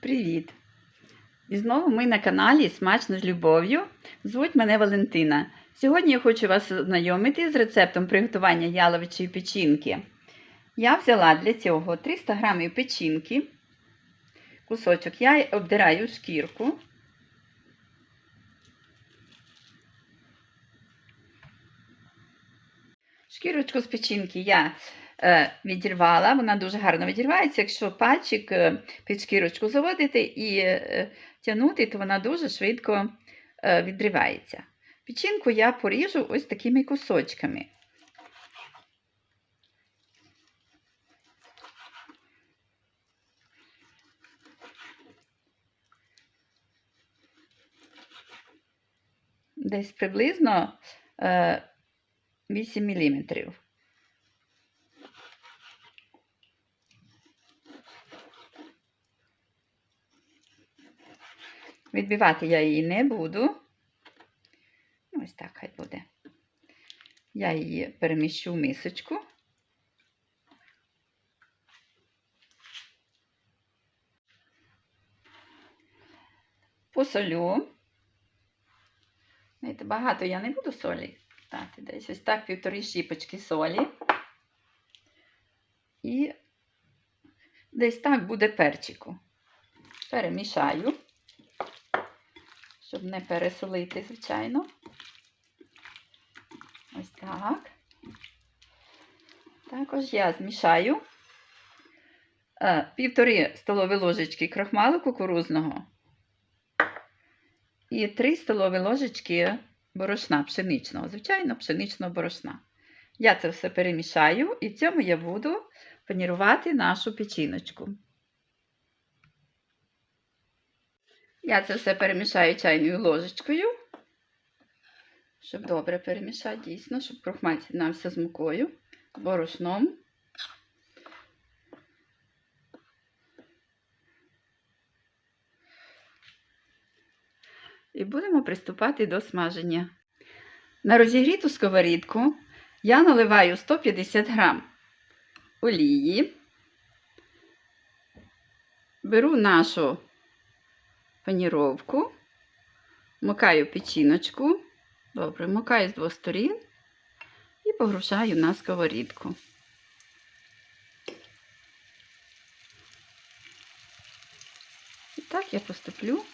Привіт! І знову ми на каналі Смачно з любов'ю. Звуть мене Валентина. Сьогодні я хочу вас ознайомити з рецептом приготування яловичої печінки. Я взяла для цього 300 г печінки. Кусочок я обдираю шкірку. Шкірочку з печінки я відірвала, вона дуже гарно відірвається. Якщо пальчик е, під шкірочку заводити і е, тягнути, то вона дуже швидко е, відривається. Печінку я поріжу ось такими кусочками. Десь приблизно е, 8 мм. Відбивати я її не буду. Ось так хай буде. Я її переміщу в мисочку. Посолю. Знаєте, багато я не буду солі дати. Десь ось так півтори щіпочки солі. І десь так буде перчику. Перемішаю щоб не пересолити, звичайно. Ось так. Також я змішаю е, півтори столові ложечки крохмалу кукурузного і 3 столові ложечки борошна пшеничного, звичайно, пшеничного борошна. Я це все перемішаю і в цьому я буду панірувати нашу печіночку. Я це все перемішаю чайною ложечкою, щоб добре перемішати, дійсно, щоб крохмаль з'єднався з мукою, борошном. І будемо приступати до смаження. На розігріту сковорідку я наливаю 150 грам олії, беру нашу паніровку, макаю печіночку, добре, макаю з двох сторін і погружаю на сковорідку. І так я поступлю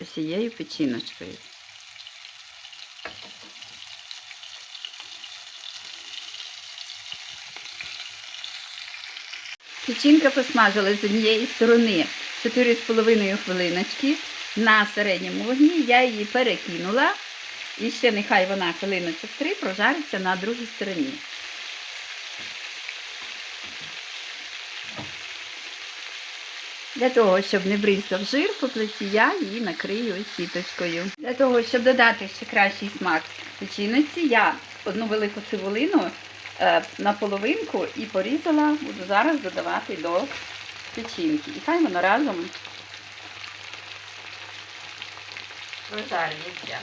з печіночкою. Печінка посмажилась з однієї сторони 4,5 хвилиночки на середньому вогні. Я її перекинула. І ще нехай вона хвилиночок 3 прожариться на другій стороні. Для того, щоб не бризкав жир по плиті, я її накрию сіточкою. Для того, щоб додати ще кращий смак печіночці, я одну велику цибулину е, на половинку і порізала, буду зараз додавати до печінки. І хай воно разом прожарюється.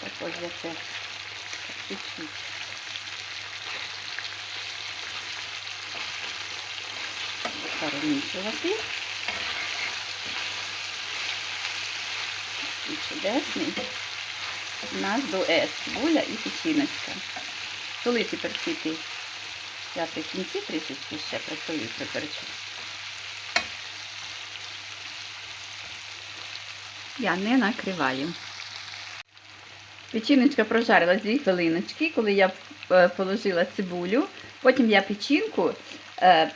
Так ось я це чуть-чуть. Перемішувати. І чудесний у нас дует цибуля і печіночка. Солити перчити я при кінці трішечки ще присолю приперчу. Я не накриваю. Печіночка прожарилась 2 хвилиночки, коли я е, положила цибулю. Потім я печінку е,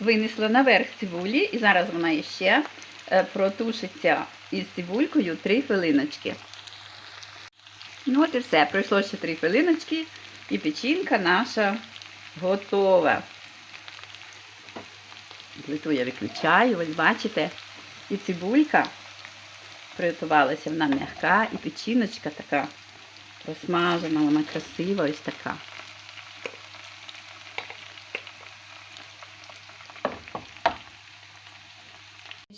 винесла наверх цибулі, і зараз вона ще е, протушиться із цибулькою 3 хвилиночки. Ну от і все. Пройшло ще 3 хвилиночки, і печінка наша готова. Плиту я виключаю, ось бачите, і цибулька приготувалася, вона м'яка, і печіночка така просмажена, вона красива, ось така.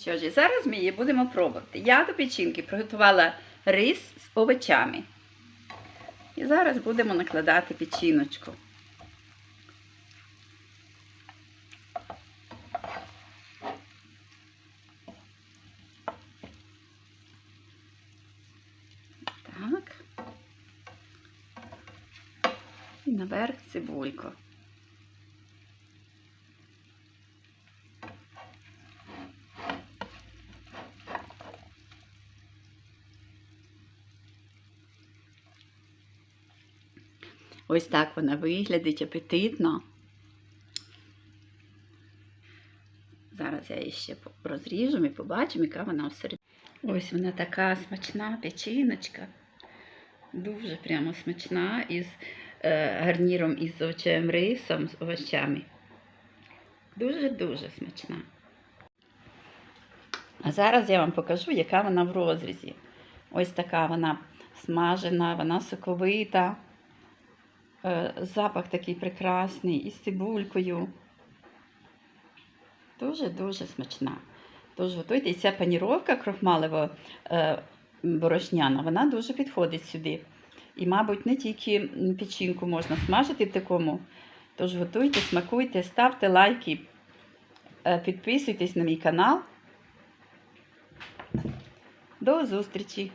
Що ж, і зараз ми її будемо пробувати. Я до печінки приготувала рис з овочами. Зараз будемо накладати печіночку. Так. І наверх цибульку. Ось так вона виглядить апетитно. Зараз я її ще розріжу і побачимо, яка вона всередині. Ось вона така смачна печіночка. Дуже прямо смачна із е, гарніром із овочевим рисом, з овочами. Дуже-дуже смачна. А зараз я вам покажу, яка вона в розрізі. Ось така вона смажена, вона соковита. Е, Запах такий прекрасний із цибулькою. Дуже-дуже смачна. Тож готуйте. І ця паніровка крохмалево е, борошняна, вона дуже підходить сюди. І, мабуть, не тільки печінку можна смажити в такому. Тож готуйте, смакуйте, ставте лайки, е, підписуйтесь на мій канал. До зустрічі!